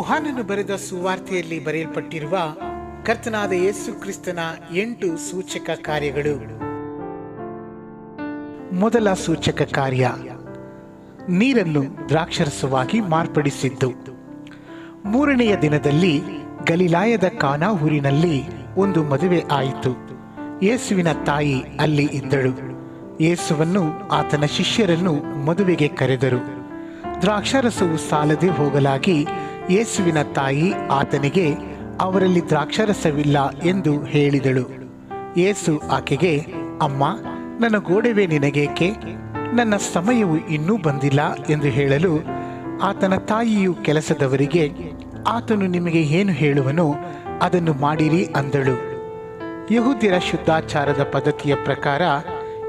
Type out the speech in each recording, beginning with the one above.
ಯೋಹಾನನು ಬರೆದ ಸುವಾರ್ತೆಯಲ್ಲಿ ಬರೆಯಲ್ಪಟ್ಟಿರುವ ಕರ್ತನಾದ ಯೇಸು ಕ್ರಿಸ್ತನ ಎಂಟು ಸೂಚಕ ಕಾರ್ಯಗಳು. ಮೊದಲ ಸೂಚಕ ಕಾರ್ಯ, ನೀರನ್ನು ದ್ರಾಕ್ಷರಸವಾಗಿ ಮಾರ್ಪಡಿಸಿದ್ದು. ಮೂರನೆಯ ದಿನದಲ್ಲಿ ಗಲಿಲಾಯದ ಕಾನಾ ಊರಿನಲ್ಲಿ ಒಂದು ಮದುವೆ ಆಯಿತು. ಯೇಸುವಿನ ತಾಯಿ ಅಲ್ಲಿ ಇದ್ದಳು. ಯೇಸುವನ್ನು ಆತನ ಶಿಷ್ಯರನ್ನು ಮದುವೆಗೆ ಕರೆದರು. ದ್ರಾಕ್ಷಾರಸವು ಸಾಲದೆ ಹೋಗಲಾಗಿ ಯೇಸುವಿನ ತಾಯಿ ಆತನಿಗೆ, ಅವರಲ್ಲಿ ದ್ರಾಕ್ಷರಸವಿಲ್ಲ ಎಂದು ಹೇಳಿದಳು. ಯೇಸು ಆಕೆಗೆ, ಅಮ್ಮ, ನನ್ನ ಗೋಡೆವೆ ನಿನಗೇಕೆ? ನನ್ನ ಸಮಯವು ಇನ್ನೂ ಬಂದಿಲ್ಲ ಎಂದು ಹೇಳಲು ಆತನ ತಾಯಿಯು ಕೆಲಸದವರಿಗೆ, ಆತನು ನಿಮಗೆ ಏನು ಹೇಳುವನೋ ಅದನ್ನು ಮಾಡಿರಿ ಅಂದಳು. ಯಹೂದ್ಯರ ಶುದ್ಧಾಚಾರದ ಪದ್ಧತಿಯ ಪ್ರಕಾರ,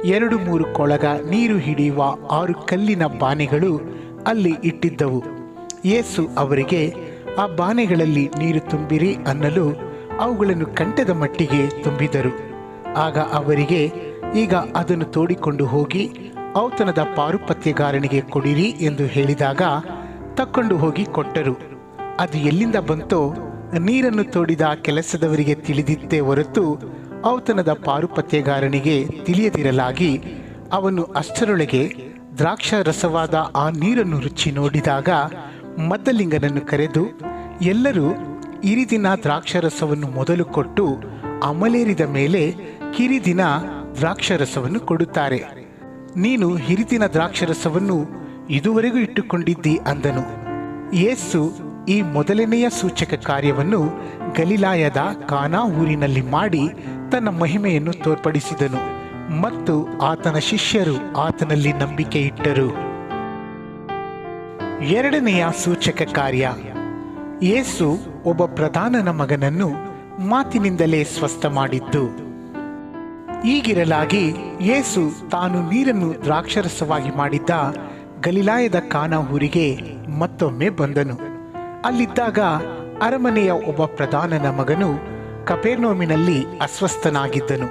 ಎರಡು ಮೂರು ಕೊಳಗ ನೀರು ಹಿಡಿಯುವ ಆರು ಕಲ್ಲಿನ ಬಾನೆಗಳು ಅಲ್ಲಿ ಇಟ್ಟಿದ್ದವು. ಯೇಸು ಅವರಿಗೆ, ಆ ಬಾನೆಗಳಲ್ಲಿ ನೀರು ತುಂಬಿರಿ ಅನ್ನಲು ಅವುಗಳನ್ನು ಕಂಠದ ಮಟ್ಟಿಗೆ ತುಂಬಿದರು. ಆಗ ಅವರಿಗೆ, ಈಗ ಅದನ್ನು ತೋಡಿಕೊಂಡು ಹೋಗಿ ಔತನದ ಪಾರುಪತ್ಯಗಾರನಿಗೆ ಕೊಡಿರಿ ಎಂದು ಹೇಳಿದಾಗ ತಕ್ಕೊಂಡು ಹೋಗಿ ಕೊಟ್ಟರು. ಅದು ಎಲ್ಲಿಂದ ಬಂತೋ, ನೀರನ್ನು ತೋಡಿದ ಕೆಲಸದವರಿಗೆ ತಿಳಿದಿತ್ತೇ ಹೊರತು ಔತನದ ಪಾರುಪತ್ಯಗಾರನಿಗೆ ತಿಳಿಯದಿರಲಾಗಿ ಅವನು ಅಷ್ಟರೊಳಗೆ ದ್ರಾಕ್ಷ ರಸವಾದ ಆ ನೀರನ್ನು ರುಚಿ ನೋಡಿದಾಗ ಮದ್ದಲಿಂಗನನ್ನು ಕರೆದು ಎಲ್ಲರೂ ಇರಿದಿನ ದ್ರಾಕ್ಷರಸವನ್ನು ಮೊದಲು ಕೊಟ್ಟು ಅಮಲೇರಿದ ಮೇಲೆ ಕಿರಿದಿನ ದ್ರಾಕ್ಷರಸವನ್ನು ಕೊಡುತ್ತಾರೆ. ನೀನು ಹಿರಿದಿನ ದ್ರಾಕ್ಷರಸವನ್ನು ಇದುವರೆಗೂ ಇಟ್ಟುಕೊಂಡಿದ್ದಿ ಅಂದನು. ಯೇಸು ಈ ಮೊದಲನೆಯ ಸೂಚಕ ಕಾರ್ಯವನ್ನು ಗಲಿಲಾಯದ ಕಾನಾ ಊರಿನಲ್ಲಿ ಮಾಡಿ ತನ್ನ ಮಹಿಮೆಯನ್ನು ತೋರ್ಪಡಿಸಿದನು ಮತ್ತು ಆತನ ಶಿಷ್ಯರು ಆತನಲ್ಲಿ ನಂಬಿಕೆ ಇಟ್ಟರು ಎರಡನೆಯ ಸೂಚಕ ಕಾರ್ಯ. ಯೇಸು ಒಬ್ಬ ಪ್ರಧಾನನ ಮಗನನ್ನು ಮಾತಿನಿಂದಲೇ ಸ್ವಸ್ಥ ಮಾಡಿದ್ದು. ಈಗಿರಲಾಗಿ ಯೇಸು ತಾನು ನೀರನ್ನು ದ್ರಾಕ್ಷರಸವಾಗಿ ಮಾಡಿದ್ದ ಗಲಿಲಾಯದ ಕಾನಾ ಊರಿಗೆ ಮತ್ತೊಮ್ಮೆ ಬಂದನು. ಅಲ್ಲಿದ್ದಾಗ ಅರಮನೆಯ ಒಬ್ಬ ಪ್ರಧಾನನ ಮಗನು ಕಪೇರ್ನೋಮಿನಲ್ಲಿ ಅಸ್ವಸ್ಥನಾಗಿದ್ದನು.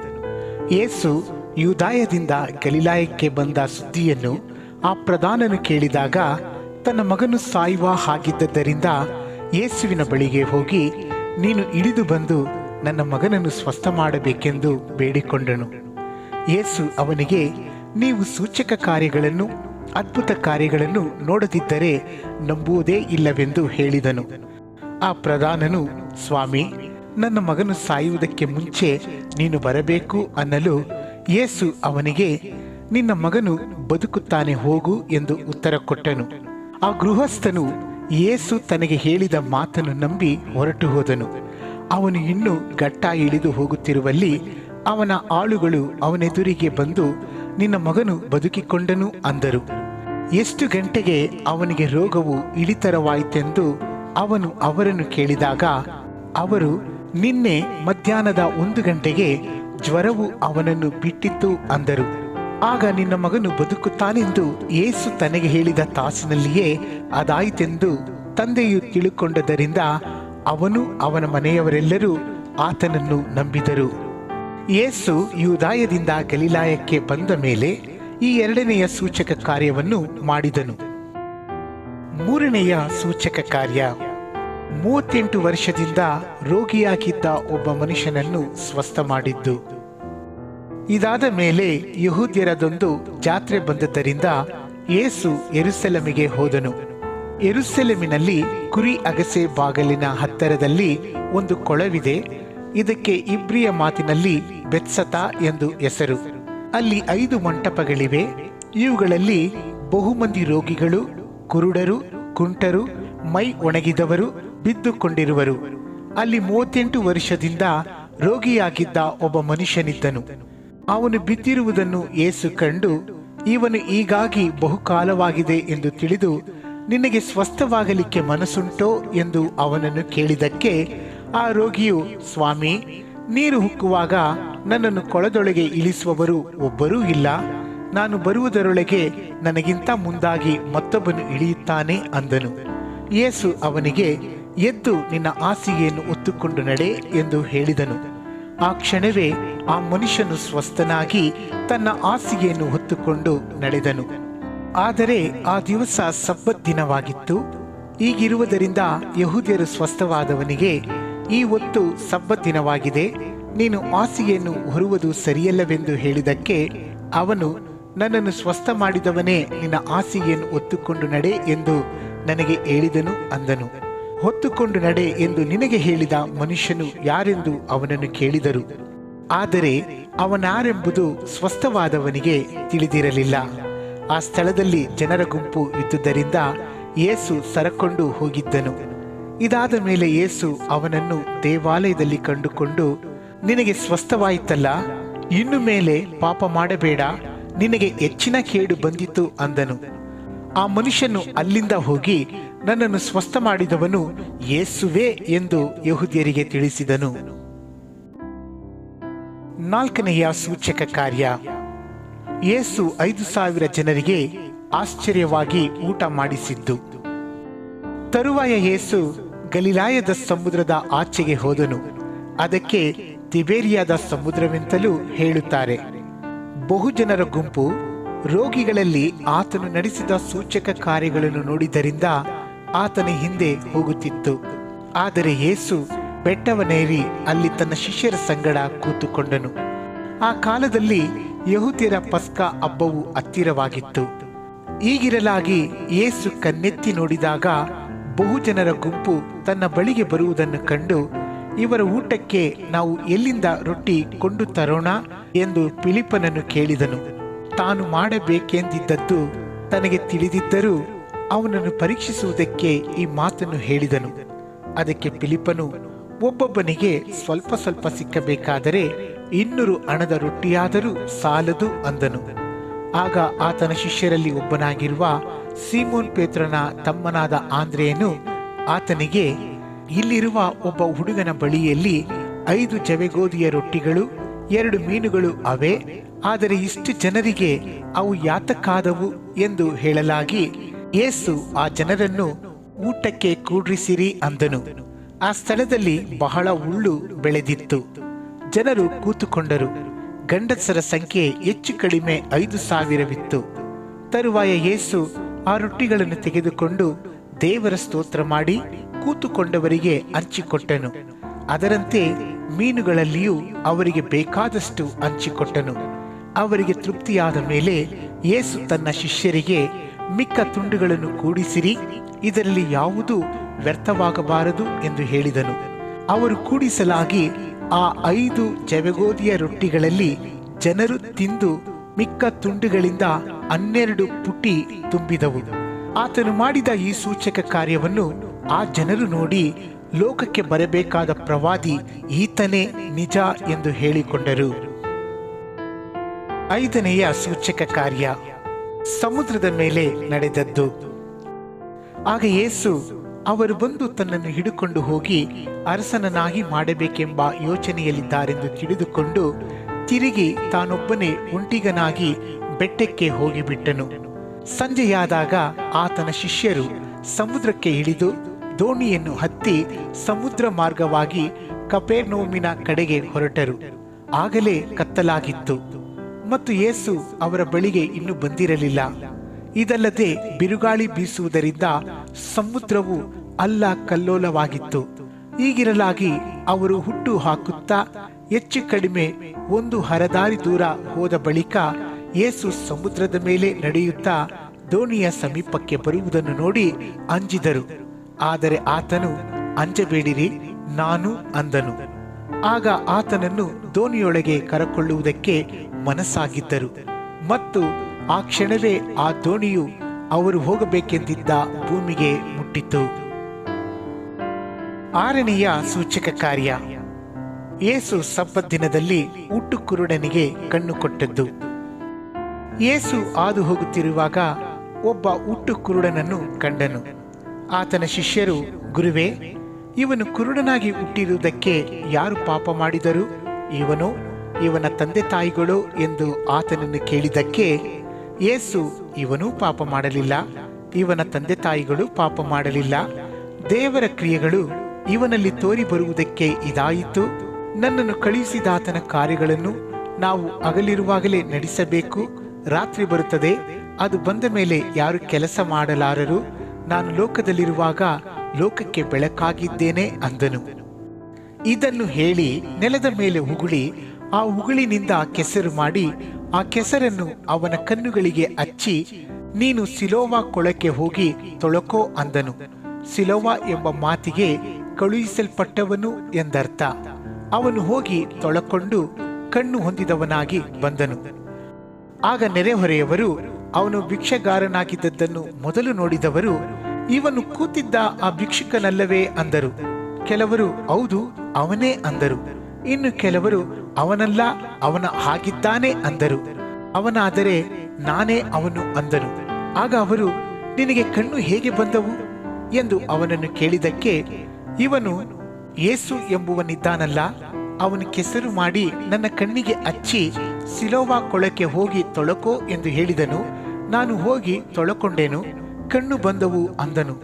ಯೇಸು ಯೂದಾಯದಿಂದ ಗಲಿಲಾಯಕ್ಕೆ ಬಂದ ಸುದ್ದಿಯನ್ನು ಆ ಪ್ರಧಾನನು ಕೇಳಿದಾಗ ತನ್ನ ಮಗನು ಸಾಯುವ ಹಾಗಿದ್ದರಿಂದ ಯೇಸುವಿನ ಬಳಿಗೆ ಹೋಗಿ, ನೀನು ಇಳಿದು ಬಂದು ನನ್ನ ಮಗನನ್ನು ಸ್ವಸ್ಥ ಮಾಡಬೇಕೆಂದು ಬೇಡಿಕೊಂಡನು. ಯೇಸು ಅವನಿಗೆ, ನೀವು ಸೂಚಕ ಕಾರ್ಯಗಳನ್ನು, ಅದ್ಭುತ ಕಾರ್ಯಗಳನ್ನು ನೋಡದಿದ್ದರೆ ನಂಬುವುದೇ ಇಲ್ಲವೆಂದು ಹೇಳಿದನು. ಆ ಪ್ರಧಾನನು, ಸ್ವಾಮಿ, ನನ್ನ ಮಗನು ಸಾಯುವುದಕ್ಕೆ ಮುಂಚೆ ನೀನು ಬರಬೇಕು ಅನ್ನಲು ಯೇಸು ಅವನಿಗೆ, ನಿನ್ನ ಮಗನು ಬದುಕುತ್ತಾನೆ ಹೋಗು ಎಂದು ಉತ್ತರ ಕೊಟ್ಟನು. ಆ ಗೃಹಸ್ಥನು ಯೇಸು ತನಗೆ ಹೇಳಿದ ಮಾತನ್ನು ನಂಬಿ ಹೊರಟು ಹೋದನು. ಅವನು ಇನ್ನೂ ಘಟ್ಟ ಇಳಿದು ಹೋಗುತ್ತಿರುವಲ್ಲಿ ಅವನ ಆಳುಗಳು ಅವನೆದುರಿಗೆ ಬಂದು, ನಿನ್ನ ಮಗನು ಬದುಕಿಕೊಂಡನು? ಅಂದರು. ಎಷ್ಟು ಗಂಟೆಗೆ ಅವನಿಗೆ ರೋಗವು ಇಳಿತರವಾಯಿತೆಂದು ಅವನು ಅವರನ್ನು ಕೇಳಿದಾಗ, ಅವರು, ನಿನ್ನೆ ಮಧ್ಯಾಹ್ನದ ಒಂದು ಗಂಟೆಗೆ ಜ್ವರವು ಅವನನ್ನು ಬಿಟ್ಟಿತ್ತು ಅಂದರು. ಆಗ ನಿನ್ನ ಮಗನು ಬದುಕುತ್ತಾನೆಂದು ಏಸು ತನಗೆ ಹೇಳಿದ ತಾಸಿನಲ್ಲಿಯೇ ಅದಾಯಿತೆಂದು ತಂದೆಯು ತಿಳುಕೊಂಡದರಿಂದ ಅವನು ಅವನ ಮನೆಯವರೆಲ್ಲರೂ ಆತನನ್ನು ನಂಬಿದರು. ಯೇಸು ಯೂದಾಯದಿಂದ ಗಲಿಲಾಯಕ್ಕೆ ಬಂದ ಮೇಲೆ ಈ ಎರಡನೆಯ ಸೂಚಕ ಕಾರ್ಯವನ್ನು ಮಾಡಿದನು. ಮೂರನೆಯ ಸೂಚಕ ಕಾರ್ಯ, ಮೂವತ್ತೆಂಟು ವರ್ಷದಿಂದ ರೋಗಿಯಾಗಿದ್ದ ಒಬ್ಬ ಮನುಷ್ಯನನ್ನು ಸ್ವಸ್ಥ ಮಾಡಿದ್ದು ಇದಾದ ಮೇಲೆ ಯಹೂದ್ಯರದೊಂದು ಜಾತ್ರೆ ಬಂದದ್ದರಿಂದ ಯೇಸು ಎರುಸೆಲಮಿಗೆ ಹೋದನು. ಎರುಸೆಲಮಿನಲ್ಲಿ ಕುರಿ ಅಗಸೆ ಬಾಗಲಿನ ಹತ್ತರದಲ್ಲಿ ಒಂದು ಕೊಳವಿದೆ. ಇದಕ್ಕೆ ಇಬ್ರಿಯ ಮಾತಿನಲ್ಲಿ ಬೆತ್ಸತ ಎಂದು ಹೆಸರು. ಅಲ್ಲಿ ಐದು ಮಂಟಪಗಳಿವೆ. ಇವುಗಳಲ್ಲಿ ಬಹುಮಂದಿ ರೋಗಿಗಳು, ಕುರುಡರು, ಕುಂಟರು, ಮೈ ಒಣಗಿದವರು ಬಿದ್ದುಕೊಂಡಿರುವರು. ಅಲ್ಲಿ ಮೂವತ್ತೆಂಟು ವರ್ಷದಿಂದ ರೋಗಿಯಾಗಿದ್ದ ಒಬ್ಬ ಮನುಷ್ಯನಿದ್ದನು. ಅವನು ಬಿದ್ದಿರುವುದನ್ನು ಏಸು ಕಂಡು, ಇವನು ಈಗಾಗಿ ಬಹುಕಾಲವಾಗಿದೆ ಎಂದು ತಿಳಿದು, ನಿನಗೆ ಸ್ವಸ್ಥವಾಗಲಿಕ್ಕೆ ಮನಸ್ಸುಂಟೋ ಎಂದು ಅವನನ್ನು ಕೇಳಿದಕ್ಕೆ, ಆ ರೋಗಿಯು, ಸ್ವಾಮಿ, ನೀರು ಹುಕ್ಕುವಾಗ ನನ್ನನ್ನು ಕೊಳದೊಳಗೆ ಇಳಿಸುವವರು ಒಬ್ಬರೂ ಇಲ್ಲ. ನಾನು ಬರುವುದರೊಳಗೆ ನನಗಿಂತ ಮುಂದಾಗಿ ಮತ್ತೊಬ್ಬನು ಇಳಿಯುತ್ತಾನೆ ಅಂದನು. ಯೇಸು ಅವನಿಗೆ, ಎದ್ದು ನಿನ್ನ ಹಾಸಿಗೆಯನ್ನು ಒತ್ತುಕೊಂಡು ನಡೆ ಎಂದು ಹೇಳಿದನು. ಆ ಕ್ಷಣವೇ ಆ ಮನುಷ್ಯನು ಸ್ವಸ್ಥನಾಗಿ ತನ್ನ ಆಸಿಗೆಯನ್ನು ಹೊತ್ತುಕೊಂಡು ನಡೆದನು. ಆದರೆ ಆ ದಿವಸ ಸಬ್ಬತ್ ದಿನವಾಗಿತ್ತು. ಈಗಿರುವುದರಿಂದ ಯಹೂದ್ಯರು ಸ್ವಸ್ಥವಾದವನಿಗೆ, ಈ ಹೊತ್ತು ಸಬ್ಬತ್ ದಿನವಾಗಿದೆ. ನೀನು ಆಸಿಗೆಯನ್ನು ಹೊರುವುದು ಸರಿಯಲ್ಲವೆಂದು ಹೇಳಿದಕ್ಕೆ ಅವನು, ನನ್ನನ್ನು ಸ್ವಸ್ಥ ಮಾಡಿದವನೇ ನಿನ್ನ ಆಸಿಗೆಯನ್ನು ಹೊತ್ತುಕೊಂಡು ನಡೆ ಎಂದು ನನಗೆ ಹೇಳಿದನು ಅಂದನು. ಹೊತ್ತುಕೊಂಡು ನಡೆ ಎಂದು ನಿನಗೆ ಹೇಳಿದ ಮನುಷ್ಯನು ಯಾರೆಂದು ಅವನನ್ನು ಕೇಳಿದರು? ಆದರೆ ಅವನಾರೆಂಬುದು ಸ್ವಸ್ಥವಾದವನಿಗೆ ತಿಳಿದಿರಲಿಲ್ಲ. ಆ ಸ್ಥಳದಲ್ಲಿ ಜನರ ಗುಂಪು ಇದ್ದುದರಿಂದ ಏಸು ಸರಕೊಂಡು ಹೋಗಿದ್ದನು. ಇದಾದ ಮೇಲೆ ಏಸು ಅವನನ್ನು ದೇವಾಲಯದಲ್ಲಿ ಕಂಡುಕೊಂಡು, ನಿನಗೆ ಸ್ವಸ್ಥವಾಯಿತಲ್ಲ, ಇನ್ನು ಮೇಲೆ ಪಾಪ ಮಾಡಬೇಡ, ನಿನಗೆ ಹೆಚ್ಚಿನ ಕೇಡು ಬಂದಿತು ಅಂದನು. ಆ ಮನುಷ್ಯನು ಅಲ್ಲಿಂದ ಹೋಗಿ ನನ್ನನ್ನು ಸ್ವಸ್ಥ ಮಾಡಿದವನು ಯೇಸುವೆ ಎಂದು ಯಹುದಿಯರಿಗೆ ತಿಳಿಸಿದನು. ನಾಲ್ಕನೆಯ ಸೂಚಕ ಕಾರ್ಯ. ಯೇಸು ಐದು ಸಾವಿರ ಜನರಿಗೆ ಆಶ್ಚರ್ಯವಾಗಿ ಊಟ ಮಾಡಿಸಿದ್ದು. ತರುವಾಯ ಯೇಸು ಗಲಿಲಾಯದ ಸಮುದ್ರದ ಆಚೆಗೆ ಹೋದನು. ಅದಕ್ಕೆ ತಿಬೇರಿಯಾದ ಸಮುದ್ರವೆಂತಲೂ ಹೇಳುತ್ತಾರೆ. ಬಹುಜನರ ಗುಂಪು ರೋಗಿಗಳಲ್ಲಿ ಆತನು ನಡೆಸಿದ ಸೂಚಕ ಕಾರ್ಯಗಳನ್ನು ನೋಡಿದ್ದರಿಂದ ಆತನ ಹಿಂದೆ ಹೋಗುತ್ತಿತ್ತು. ಆದರೆ ಯೇಸು ಬೆಟ್ಟವನೇರಿ ಅಲ್ಲಿ ತನ್ನ ಶಿಷ್ಯರ ಸಂಗಡ ಕೂತುಕೊಂಡನು. ಆ ಕಾಲದಲ್ಲಿ ಯಹೂದಿರ ಪಸ್ಕ ಹಬ್ಬವು ಹತ್ತಿರವಾಗಿತ್ತು. ಈಗಿರಲಾಗಿ ಯೇಸು ಕನ್ನೆತ್ತಿ ನೋಡಿದಾಗ ಬಹುಜನರ ಗುಂಪು ತನ್ನ ಬಳಿಗೆ ಬರುವುದನ್ನು ಕಂಡು, ಇವರ ಊಟಕ್ಕೆ ನಾವು ಎಲ್ಲಿಂದ ರೊಟ್ಟಿ ಕೊಂಡು ತರೋಣ? ಎಂದು ಪಿಲಿಪನನ್ನು ಕೇಳಿದನು. ತಾನು ಮಾಡಬೇಕೆಂದಿದ್ದದ್ದು ತನಗೆ ತಿಳಿದಿದ್ದರೂ ಅವನನ್ನು ಪರೀಕ್ಷಿಸುವುದಕ್ಕೆ ಈ ಮಾತನ್ನು ಹೇಳಿದನು. ಅದಕ್ಕೆ ಫಿಲಿಪ್ಪನು ಒಬ್ಬೊಬ್ಬನಿಗೆ ಸ್ವಲ್ಪ ಸ್ವಲ್ಪ ಸಿಕ್ಕಬೇಕಾದರೆ ಇನ್ನೂರು ಹಣದ ರೊಟ್ಟಿಯಾದರೂ ಸಾಲದು ಅಂದನು. ಆಗ ಆತನ ಶಿಷ್ಯರಲ್ಲಿ ಒಬ್ಬನಾಗಿರುವ ಸೀಮೋನ್ ಪೇತ್ರನ ತಮ್ಮನಾದ ಆಂದ್ರೆಯನು ಆತನಿಗೆ, ಇಲ್ಲಿರುವ ಒಬ್ಬ ಹುಡುಗನ ಬಳಿಯಲ್ಲಿ ಐದು ಜವೆಗೋದಿಯ ರೊಟ್ಟಿಗಳು, ಎರಡು ಮೀನುಗಳು ಅವೆ, ಆದರೆ ಇಷ್ಟು ಜನರಿಗೆ ಅವು ಯಾತಕ್ಕಾದವು? ಎಂದು ಹೇಳಲಾಗಿ ಯೇಸು ಆ ಜನರನ್ನು ಊಟಕ್ಕೆ ಕೂಡ್ರಿಸಿರಿ ಅಂದನು. ಆ ಸ್ಥಳದಲ್ಲಿ ಬಹಳ ಉಳ್ಳು ಬೆಳೆದಿತ್ತು. ಜನರು ಕೂತುಕೊಂಡರು. ಗಂಡಸರ ಸಂಖ್ಯೆ ಹೆಚ್ಚು ಕಡಿಮೆ ಐದು ಸಾವಿರವಿತ್ತು. ತರುವಾಯ ಯೇಸು ಆ ರೊಟ್ಟಿಗಳನ್ನು ತೆಗೆದುಕೊಂಡು ದೇವರ ಸ್ತೋತ್ರ ಮಾಡಿ ಕೂತುಕೊಂಡವರಿಗೆ ಹಂಚಿಕೊಟ್ಟನು ಅದರಂತೆ ಮೀನುಗಳಲ್ಲಿಯೂ ಅವರಿಗೆ ಬೇಕಾದಷ್ಟು ಹಂಚಿಕೊಟ್ಟನು. ಅವರಿಗೆ ತೃಪ್ತಿಯಾದ ಮೇಲೆ ಯೇಸು ತನ್ನ ಶಿಷ್ಯರಿಗೆ ಮಿಕ್ಕ ತುಂಡುಗಳನ್ನು ಕೂಡಿಸಿರಿ, ಇದರಲ್ಲಿ ಯಾವುದು ವ್ಯರ್ಥವಾಗಬಾರದು ಎಂದು ಹೇಳಿದನು. ಅವರು ಕೂಡಿಸಲಾಗಿ ಆ ಐದು ಜವೆಗೋದಿಯ ರೊಟ್ಟಿಗಳಲ್ಲಿ ಜನರು ತಿಂದು ಮಿಕ್ಕ ತುಂಡುಗಳಿಂದ ಹನ್ನೆರಡು ಪುಟಿ ತುಂಬಿದವು. ಆತನು ಮಾಡಿದ ಈ ಸೂಚಕ ಕಾರ್ಯವನ್ನು ಆ ಜನರು ನೋಡಿ ಲೋಕಕ್ಕೆ ಬರಬೇಕಾದ ಪ್ರವಾದಿ ಈತನೇ ನಿಜ ಎಂದು ಹೇಳಿಕೊಂಡರು. ಐದನೆಯ ಸೂಚಕ ಕಾರ್ಯ. ಸಮುದ್ರದ ಮೇಲೆ ನಡೆದದ್ದು. ಆಗ ಯೇಸು ಅವರು ಬಂದು ತನ್ನನ್ನು ಹಿಡುಕೊಂಡು ಹೋಗಿ ಅರಸನನಾಗಿ ಮಾಡಬೇಕೆಂಬ ಯೋಚನೆಯಲ್ಲಿದ್ದಾರೆಂದು ತಿಳಿದುಕೊಂಡು ತಿರುಗಿ ತಾನೊಬ್ಬನೇ ಒಂಟಿಗನಾಗಿ ಬೆಟ್ಟಕ್ಕೆ ಹೋಗಿಬಿಟ್ಟನು. ಸಂಜೆಯಾದಾಗ ಆತನ ಶಿಷ್ಯರು ಸಮುದ್ರಕ್ಕೆ ಇಳಿದು ದೋಣಿಯನ್ನು ಹತ್ತಿ ಸಮುದ್ರ ಮಾರ್ಗವಾಗಿ ಕಪೇರ್ನೋಮಿನ ಕಡೆಗೆ ಹೊರಟರು. ಆಗಲೇ ಕತ್ತಲಾಗಿತ್ತು. ಮತ್ತು ಯೇಸು ಅವರ ಬಳಿಗೆ ಇನ್ನೂ ಬಂದಿರಲಿಲ್ಲ. ಇದಲ್ಲದೆ ಬಿರುಗಾಳಿ ಬೀಸುವುದರಿಂದ ಸಮುದ್ರವು ಅಲ್ಲ ಕಲ್ಲೋಲವಾಗಿತ್ತು. ಈಗಿರಲಾಗಿ ಅವರು ಹುಟ್ಟು ಹಾಕುತ್ತಾ ಹೆಚ್ಚು ಕಡಿಮೆ ಒಂದು ಹರದಾರಿ ದೂರ ಹೋದ ಬಳಿಕ ಯೇಸು ಸಮುದ್ರದ ಮೇಲೆ ನಡೆಯುತ್ತಾ ದೋಣಿಯ ಸಮೀಪಕ್ಕೆ ಬರುವುದನ್ನು ನೋಡಿ ಅಂಜಿದರು. ಆದರೆ ಆತನು, ಅಂಜಬೇಡಿರಿ, ನಾನು ಅಂದನು. ಆಗ ಆತನನ್ನು ದೋಣಿಯೊಳಗೆ ಕರಕೊಳ್ಳುವುದಕ್ಕೆ ಮನಸ್ಸಾಗಿದ್ದರು. ಮತ್ತು ಆ ಕ್ಷಣವೇ ಆ ದೋಣಿಯು ಅವರು ಹೋಗಬೇಕೆಂದಿದ್ದ ಭೂಮಿಗೆ ಮುಟ್ಟಿತು. ಆರನೆಯ ಸೂಚಕ ಕಾರ್ಯ ಏಸು ಸಬ್ಬತ್ ದಿನದಲ್ಲಿ ಊಟ ಕುರುಡನಿಗೆ ಕಣ್ಣು ಕೊಟ್ಟದ್ದು. ಏಸು ಹಾದು ಹೋಗುತ್ತಿರುವಾಗ ಒಬ್ಬ ಊಟು ಕುರುಡನನ್ನು ಕಂಡನು. ಆತನ ಶಿಷ್ಯರು, ಗುರುವೇ, ಇವನು ಕುರುಡನಾಗಿ ಹುಟ್ಟಿರುವುದಕ್ಕೆ ಯಾರು ಪಾಪ ಮಾಡಿದರು? ಇವನೋ ಇವನ ತಂದೆ ತಾಯಿಗಳು ಎಂದು ಆತನನ್ನು ಕೇಳಿದಕ್ಕೆ ಯೇಸು ಇವನೂ ಪಾಪ ಮಾಡಲಿಲ್ಲ, ಇವನ ತಂದೆ ತಾಯಿಗಳು ಪಾಪ ಮಾಡಲಿಲ್ಲ. ದೇವರ ಕ್ರಿಯೆಗಳು ಇವನಲ್ಲಿ ತೋರಿ ಬರುವುದಕ್ಕೆ ಇದಾಯಿತು. ನನ್ನನ್ನು ಕಳುಹಿಸಿದಾತನ ಕಾರ್ಯಗಳನ್ನು ನಾವು ಅಗಲಿರುವಾಗಲೇ ನಡೆಸಬೇಕು, ರಾತ್ರಿ ಬರುತ್ತದೆ, ಅದು ಬಂದ ಮೇಲೆ ಯಾರು ಕೆಲಸ ಮಾಡಲಾರರು, ನಾನು ಲೋಕದಲ್ಲಿರುವಾಗ ಲೋಕಕ್ಕೆ ಬೆಳಕಾಗಿದ್ದೇನೆ ಅಂದನು. ಇದನ್ನು ಹೇಳಿ ನೆಲದ ಮೇಲೆ ಉಗುಳಿ ಆ ಉಗುಳಿನಿಂದ ಕೆಸರು ಮಾಡಿ ಆ ಕೆಸರನ್ನು ಅವನ ಕಣ್ಣುಗಳಿಗೆ ಹಚ್ಚಿ, ನೀನು ಸಿಲೋವ ಕೊಳಕ್ಕೆ ಹೋಗಿ ತೊಳಕೋ ಅಂದನು. ಸಿಲೋವ ಎಂಬ ಮಾತಿಗೆ ಕಳುಹಿಸಲ್ಪಟ್ಟವನು ಎಂದರ್ಥ. ಅವನು ಹೋಗಿ ತೊಳಕೊಂಡು ಕಣ್ಣು ಹೊಂದಿದವನಾಗಿ ಬಂದನು. ಆಗ ನೆರೆಹೊರೆಯವರು ಅವನು ಭಿಕ್ಷಗಾರನಾಗಿದ್ದದ್ದನ್ನು ಮೊದಲು ನೋಡಿದವರು, ಇವನು ಕೂತಿದ್ದ ಆ ಭಿಕ್ಷುಕನಲ್ಲವೇ ಅಂದರು. ಕೆಲವರು, ಹೌದು, ಅವನೇ ಅಂದರು. ಇನ್ನು ಕೆಲವರು ಅವನಲ್ಲ, ಅವನ ಹಾಗಿದ್ದಾನೆ ಅಂದರು. ಅವನಾದರೆ ನಾನೇ ಅವನು ಅಂದನು. ಆಗ ಅವರು, ನಿನಗೆ ಕಣ್ಣು ಹೇಗೆ ಬಂದವು? ಎಂದು ಅವನನ್ನು ಕೇಳಿದಕ್ಕೆ ಇವನು, ಏಸು ಎಂಬುವನಿದ್ದಾನಲ್ಲ, ಅವನು ಕೆಸರು ಮಾಡಿ ನನ್ನ ಕಣ್ಣಿಗೆ ಹಚ್ಚಿ ಸಿಲೋವಾ ಕೊಳಕ್ಕೆ ಹೋಗಿ ತೊಳಕೋ ಎಂದು ಹೇಳಿದನು. ನಾನು ಹೋಗಿ ತೊಳಕೊಂಡೆನು, ಕಣ್ಣು ಬಂದವು ಅಂದನು.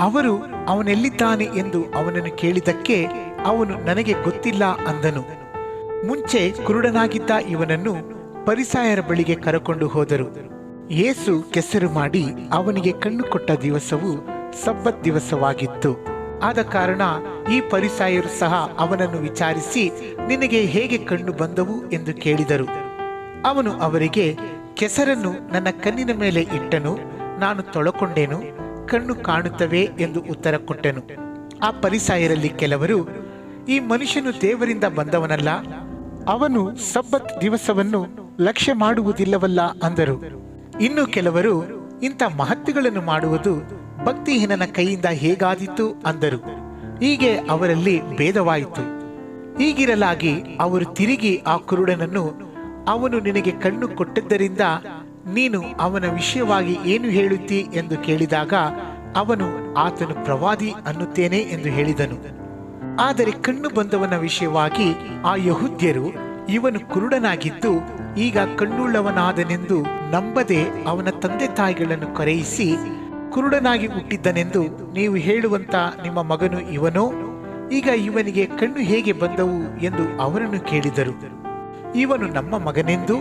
ಅವರು, ಅವನೆಲ್ಲಿದ್ದಾನೆ ಎಂದು ಅವನನ್ನು ಕೇಳಿದಕ್ಕೆ ಅವನು ನನಗೆ ಗೊತ್ತಿಲ್ಲ ಅಂದನು. ಮುಂಚೆ ಕುರುಡನಾಗಿದ್ದ ಇವನನ್ನು ಪರಿಸಾಯರ ಬಳಿಗೆ ಕರಕೊಂಡು ಹೋದರು. ಯೇಸು ಕೆಸರು ಮಾಡಿ ಅವನಿಗೆ ಕಣ್ಣು ಕೊಟ್ಟ ದಿವಸವು ಸಬ್ಬತ್ ದಿವಸವಾಗಿತ್ತು. ಆದ ಕಾರಣ ಈ ಪರಿಸಾಯರು ಸಹ ಅವನನ್ನು ವಿಚಾರಿಸಿ, ನಿನಗೆ ಹೇಗೆ ಕಣ್ಣು ಬಂದವು ಎಂದು ಕೇಳಿದರು. ಅವನು ಅವರಿಗೆ, ಕೆಸರನ್ನು ನನ್ನ ಕಣ್ಣಿನ ಮೇಲೆ ಇಟ್ಟನು, ನಾನು ತೊಳಕೊಂಡೇನು, ಕಣ್ಣು ಕಾಣುತ್ತವೆ ಎಂದು ಉತ್ತರ ಕೊಟ್ಟನು. ಆ ಪರಿಸಾಯರಲ್ಲಿ ಕೆಲವರು, ಈ ಮನುಷ್ಯನು ದೇವರಿಂದ ಬಂದವನಲ್ಲ ಅವನು ಸಬ್ಬತ್ ದಿವಸವನ್ನು ಲಕ್ಷ್ಯ ಮಾಡುವುದಿಲ್ಲವಲ್ಲ ಅಂದರು. ಇನ್ನು ಕೆಲವರು ಇಂಥ ಮಹತ್ವಗಳನ್ನು ಮಾಡುವುದು ಭಕ್ತಿಹೀನನ ಕೈಯಿಂದ ಹೇಗಾದೀತು ಅಂದರು. ಹೀಗೆ ಅವರಲ್ಲಿ ಭೇದವಾಯಿತು. ಹೀಗಿರಲಾಗಿ ಅವರು ತಿರುಗಿ ಆ ಕುರುಡನನ್ನು, ಅವನು ನಿನಗೆ ಕಣ್ಣು ಕೊಟ್ಟದ್ದರಿಂದ ನೀನು ಅವನ ವಿಷಯವಾಗಿ ಏನು ಹೇಳುತ್ತಿ ಎಂದು ಕೇಳಿದಾಗ ಅವನು, ಆತನು ಪ್ರವಾದಿ ಅನ್ನುತ್ತೇನೆ ಎಂದು ಹೇಳಿದನು. ಆದರೆ ಕಣ್ಣು ಬಂದವನ ವಿಷಯವಾಗಿ ಆ ಯಹುದ್ಯರು ಇವನು ಕುರುಡನಾಗಿದ್ದು ಈಗ ಕಣ್ಣುಳ್ಳವನಾದನೆಂದು ನಂಬದೆ ಅವನ ತಂದೆ ತಾಯಿಗಳನ್ನು ಕರೆಯಿಸಿ ಕುರುಡನಾಗಿ ಹುಟ್ಟಿದ್ದನೆಂದು ನೀವು ಹೇಳುವಂತ ನಿಮ್ಮ ಮಗನು ಇವನೋ? ಈಗ ಇವನಿಗೆ ಕಣ್ಣು ಹೇಗೆ ಬಂದವು ಎಂದು ಅವರನ್ನು ಕೇಳಿದರು. ಇವನು ನಮ್ಮ ಮಗನೆಂದು,